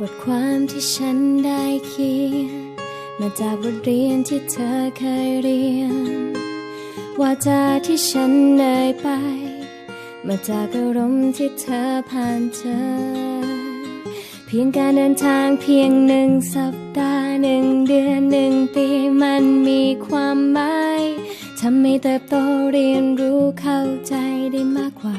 บทความที่ฉันได้เขียน มาจากบทเรียนที่เธอเคยเรียน ว่าจาที่ฉันเอ่ยไป มาจากอารมณ์ที่เธอผ่านเจอ เพียงการเดินทางเพียงหนึ่งสัปดาห์หนึ่งเดือนหนึ่งปีมันมีความหมายทำให้เติบโตเรียนรู้เข้าใจได้มากกว่า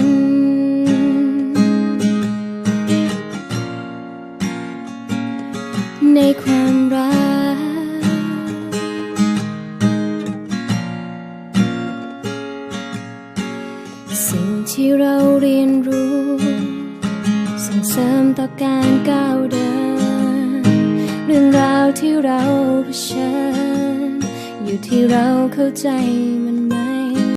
น ในความรัก สิ่งที่เราเรียนรู้ ส่งเสริมต่อการก้าวเดิน เรื่องราวที่เราเผชิญ อยู่ที่เราเข้าใจมัน